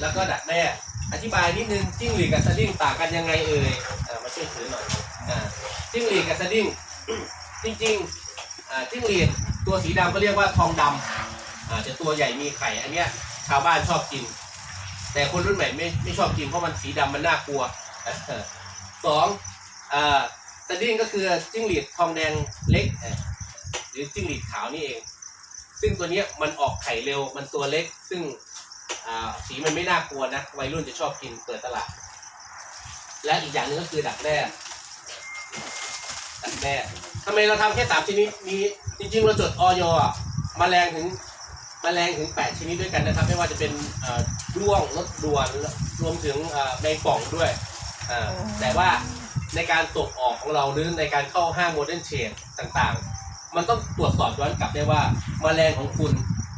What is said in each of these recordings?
แล้วก็ดักแด้อธิบายนิดนึงจิ้งหรีดกับสดิ้งต่างกันยังไงเอ่ยอ่ามาช่วยถือหน่อยจิ้งหรีดกับสดิ้งจริงๆอ่าจิ้งหรีดตัวสีดำก็เรียกว่าทองดำอ่าจะตัวใหญ่มีไข่อันเนี้ยชาวบ้านชอบกิน แต่คนรุ่นใหม่ไม่ไม่ชอบกินเพราะมันสีดำมันน่ากลัวสองอสดิ้งก็คือจิ้งหรีดทองแดงเล็กหรือจิ้งหรีดขาวนี่เอง ซึ่งตัวเนี้ยมันออกไข่เร็วมันตัวเล็ก ซึ่ง สีมันไม่น่ากลัวนะวัยรุ่นจะชอบกินเปิดตลาด และอีกอย่างหนึงก็คือดักแด้ดักแด้ทำไมเราทำแค่สามชนิดนี้จริงๆเราจดออยอะแมลงถึงแมลงถึงแปดชนิดด้วยกันนะครับ ไม่ว่าจะเป็นเอ่วงรถด่วนรวมถึงแมงป่องด้วยแต่ว่าในการส่งออกของเราหรือในการเข้าห้างโมเดิร์นเชนต่างๆ มันต้องตรวจสอบย้อนกลับได้ว่าแมลงของคุณ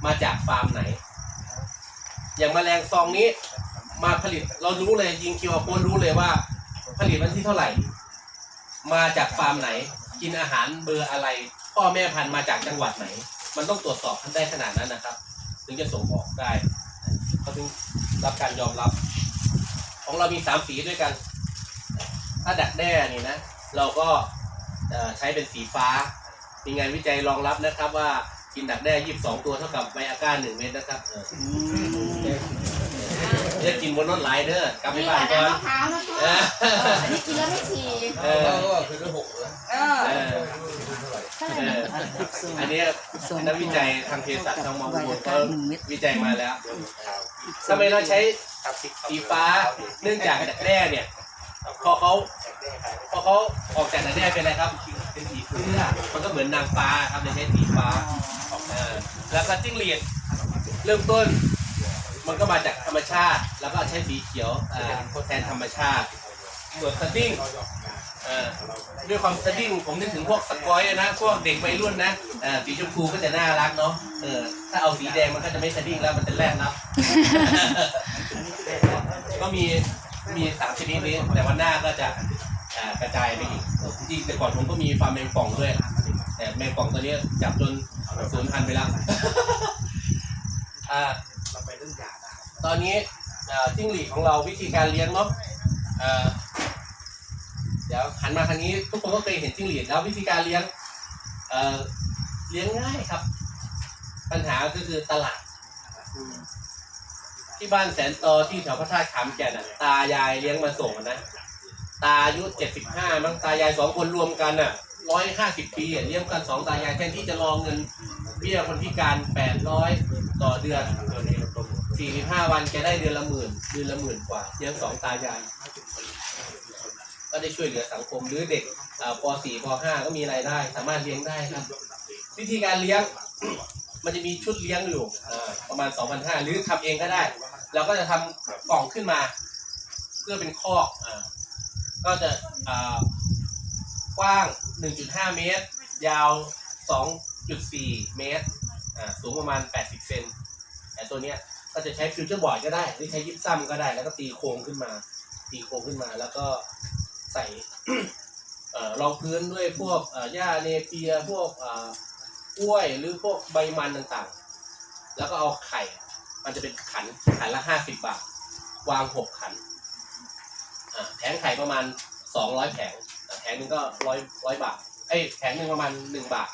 มาจากฟาร์มไหน อย่างแมลงซองนี้มาผลิตเรารู้เลยยิงคิวโค้ดรู้เลยว่า ผลิตวันที่เท่าไหร่ มาจากฟาร์มไหน กินอาหารเบอร์อะไร พ่อแม่พันธุ์มาจากจังหวัดไหน มันต้องตรวจสอบได้ขนาดนั้นนะครับ ถึงจะส่งออกได้เขาถึงรับการยอมรับ ของเรามีสามสีด้วยกัน ถ้าดักแด้นี่นะ เราก็ใช้เป็นสีฟ้า มีงานวิจัยรองรับนะครับว่า กินดักแด้ยี่สิบสองตัวเท่ากับไวอาก้าหนึ่งเม็ดนะครับเออจะกินบนรถไลน์เด้อกลับไปนี่บ้านแต่ก่อนมะพร้าวนะคะเอออันนี้กินแล้วไม่ฉี่เออก็คือได้หกเลยเออเออเท่าไหร่เอนะออันเนี้ยนักวิจัยทางเภสัชทางมอบุเขาวิจัยมาแล้วทำไมเราใช้สีฟ้าเนื่องจากดักแด้เนี่ยพอเขาพอเขาออกจากดักแด้เป็นอะไรครับเป็นสีเสื้อมันก็เหมือนนางฟ้าครับเลยใช้สีฟ้าเออ แล้วก็จิ้งหรีดเริ่มต้น มันก็มาจากธรรมชาติ แล้วก็ใช้สีเขียวอ่าทดแทนธรรมชาติส่วนสดิ้งด้วยความสดิ้งผมนึกถึงพวกสกอยนะ พวกเด็กวัยรุ่นนะสีชมพูก็จะน่ารักเนาะถ้าเอาสีแดงมันก็จะไม่สดิ้งแล้วมันจะแลดนับก็มีมีสามชนิดนี้แต่วันหน้าก็จะกระจายไปอีกจริงแต่ก่อนผมก็มีฟาร์มแมงป่องด้วย แต่แมงป่องตัวนี้จับจน สูญพันธุ์ไปแล้วเราไปเรื่องยาได้ตอนนี้จิ้งหรีดของเราวิธีการเลี้ยงเนาะเอ่อเดี๋ยวหันมาทางนี้ทุกคนก็เคยเห็นจิ้งหรีดแล้ววิธีการเลี้ยงเเลี้ยงง่ายครับ ปัญหาก็คือตลาด ที่บ้านแสนตอที่แถวพระธาตุขามแก่นตายายเลี้ยงมาส่งนะ ตาอายุเจ็ดสิบห้ามั้งตายายสองคนรวมกันอะ ร้อยห้าสิบปีเลี้ยงกันสองตายายแทนที่จะรอเงินเบี้ยคนพิการแปดร้อยต่อเดือนสี่สิบห้าวันแกได้เดือนละหมื่นเดือนละหมื่นกว่าเลี้ยงสองตายาย ก็ได้ช่วยเหลือสังคมหรือเด็กอ่าป .4 ป .5 ก็มีรายได้ สามารถเลี้ยงได้ครับ วิธีการเลี้ยงมันจะมีชุดเลี้ยงอยู่ประมาณ 2,500 หรือทำเองก็ได้ เราก็จะทำกล่องขึ้นมา เพื่อเป็นคอกอ่าก็จะอ่า กว้าง 1.5 เมตร ยาว 2.4 เมตร อ่า สูงประมาณ 80 เซน แต่ตัวเนี้ยก็จะใช้ฟิวเจอร์บอร์ดก็ได้ หรือใช้ยิปซัมก็ได้ แล้วก็ตีโครงขึ้นมา ตีโครงขึ้นมา แล้วก็ใส่เอ่อรองพื้นด้วยพวกเอ่อหญ้าเนเปีย พวกอ่อกล้วยหรือพวกใบมันต่างๆ แล้วก็เอาไข่ มันจะเป็นขัน ขันละห้าสิบาท วางหกขันอ่าแผงไข่ประมาณสองร้อยแผง แผงหนึ่งก็ร้อยร้อยบาทเอ้ยแผงหนึ่งประมาณหนึ่งบาท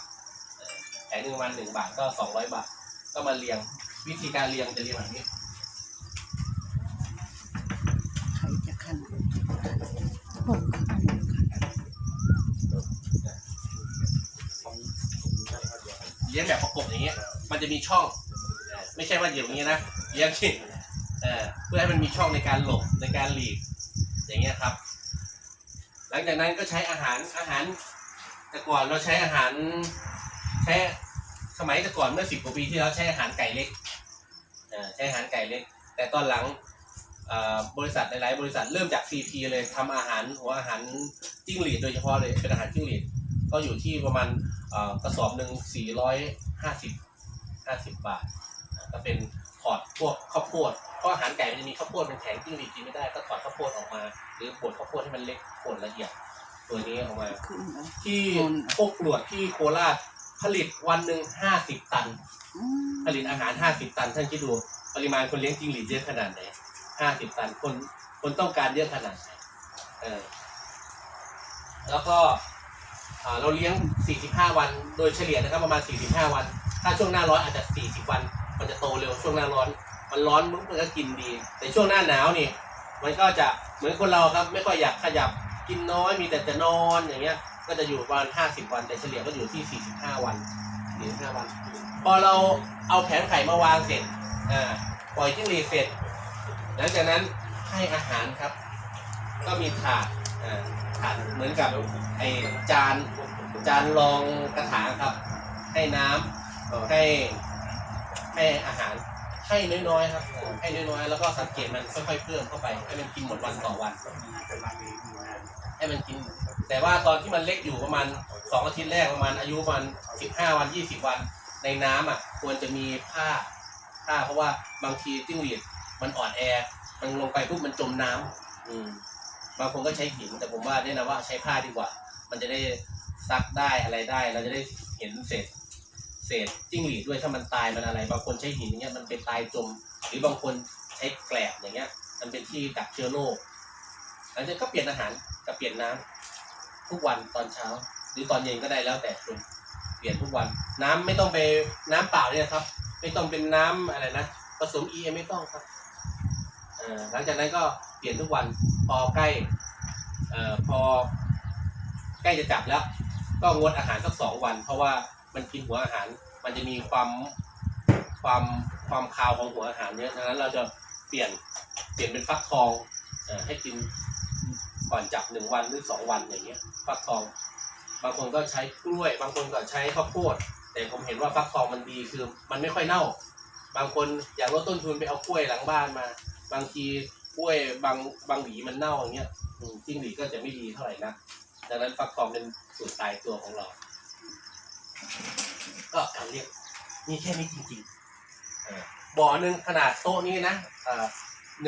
เอ่อแผงหนึ่งประมาณหนึ่งบาทก็สองร้อยบาท ก็มาเรียงวิธีการเรียงจะเรียงแบบนี้ใครจะขั้นหกขั้นเลี้ยงแบบประกบอย่างเงี้ย มันจะมีช่อง ไม่ใช่ว่าอย่างนี้นะเลี้ยงที่เพื่อให้มันมีช่องในการหลบในการหลีกอย่างเงี้ยครับ หลังจากนั้นก็ใช้อาหารอาหาร แต่ก่อนเราใช้อาหารใช้สมัยแต่ก่อนเมื่อสิบกว่าปีที่แล้วใช้อาหารไก่เล็กใช้อาหารไก่เล็ก แต่ตอนหลังบริษัทหลายๆบริษัทเริ่มจาก CP เลยทำอาหารหัวอาหารจิ้งหรีดโดยเฉพาะเลยเป็นอาหารจิ้งหรีดก็อยู่ที่ประมาณกระสอบหนึ่งสี่ร้อยห้าสิบห้าสิบบาทก็เป็น อดพวกข้าวโพดเพราะอาหารไก่มันจะมีข้าวโพดเป็นแข็งจิ้งหรีดกินไม่ได้ก็ถอดข้าวโพดออกมา หรือบดข้าวโพดให้มันเล็กบดละเอียดตัวนี้ออกมา ขึ้นแล้วที่พวกกรวดที่โคราชผลิตวันหนึ่งห้าสิบตัน อืมผลิตอาหารห้าสิบตัน ท่านคิดดู ปริมาณคนเลี้ยงจิ้งหรีดเยอะขนาดไหนห้าสิบตัน คน คนต้องการเยอะขนาดไหน เออ แล้วก็อ่าเราเลี้ยง 45 วัน โดยเฉลี่ยนะครับ ประมาณ 45 วัน ถ้าช่วงหน้าร้อนอาจจะ 40 วัน มันจะโตเร็วช่วงหน้าร้อน มันร้อนปุ๊บมันก็กินดี แต่ช่วงหน้าหนาวนี่ มันก็จะเหมือนคนเราครับ ไม่ค่อยอยากขยับกินน้อยมีแต่จะนอนอย่างเงี้ย ก็จะอยู่ประมาณ50 วัน แต่เฉลี่ยก็อยู่ที่ 45 วัน45วัน พอเราเอาแผงไข่มาวางเสร็จอ่าปล่อยจิ้งหรีดเสร็จหลังจากนั้นให้อาหารครับ ก็มีถาดอ่าถาดเหมือนกับไอจานจานรองกระถางครับ ให้น้ำให้ ให้อาหารให้น้อยๆครับ ให้น้อยๆแล้วก็สังเกตมันค่อยๆเพิ่มเข้าไป ให้มันกินหมดวันต่อวัน ให้มันกิน แต่ว่าตอนที่มันเล็กอยู่ประมาณสองอาทิตย์แรกประมาณอายุประมาณสิบห้าวันยี่สิบวัน ในน้ำอะ ควรจะมีผ้าผ้าเพราะว่าบางทีจิ้งหรีดมันอ่อนแอ มันลงไปปุ๊บมันจมน้ำอืมบางคนก็ใช้หินแต่ผมว่าแนะนำว่าใช้ผ้าดีกว่า มันจะได้ซักได้อะไรได้ เราจะได้เห็นเศษ เศษจิ้งหรีดด้วยถ้ามันตายมันอะไร บางคนใช้หินอย่างเงี้ยมันเป็นตายจม หรือบางคนใช้แกลบอย่างเงี้ย มันเป็นที่กักเชื้อโรคหลังจากนั้นก็เปลี่ยนอาหารกับเปลี่ยนน้ำทุกวันตอนเช้า หรือตอนเย็นก็ได้แล้วแต่คุณเปลี่ยนทุกวัน น้ำไม่ต้องไปน้ำเปล่าเนี่ยครับ ไม่ต้องเป็นน้ำอะไรนะผสม EM ไม่ต้องครับหลังจากนั้นก็เปลี่ยนทุกวันพอใกล้อ่อพอใกล้จะจับแล้ว ก็งดอาหารสักสองวัน เพราะว่า มันกินหัวอาหาร มันจะมีความความความคาวของหัวอาหารเยอะดังนั้นเราจะเปลี่ยนเปลี่ยนเป็นฟักทองอให้กินก่อนจับหนึ่งวันหรือสองวันอย่างเงี้ยฟักทอง บางคนก็ใช้กล้วย บางคนก็ใช้ข้าวโพด แต่ผมเห็นว่าฟักทองมันดีคือ มันไม่ค่อยเน่า บางคนอยากลดต้นทุนไปเอากล้วยหลังบ้านมา บางทีกล้วยบางบางหวีมันเน่าอย่างเงี้ยจิ้งหรีก็จะไม่ดีเท่าไหร่นะดังนั้นฟักทองเป็นสูตรตายตัวของเรา ก็การเรียกมีแค่นี้จริงๆบ่อหนึ่งขนาดโต๊ะนี้นะ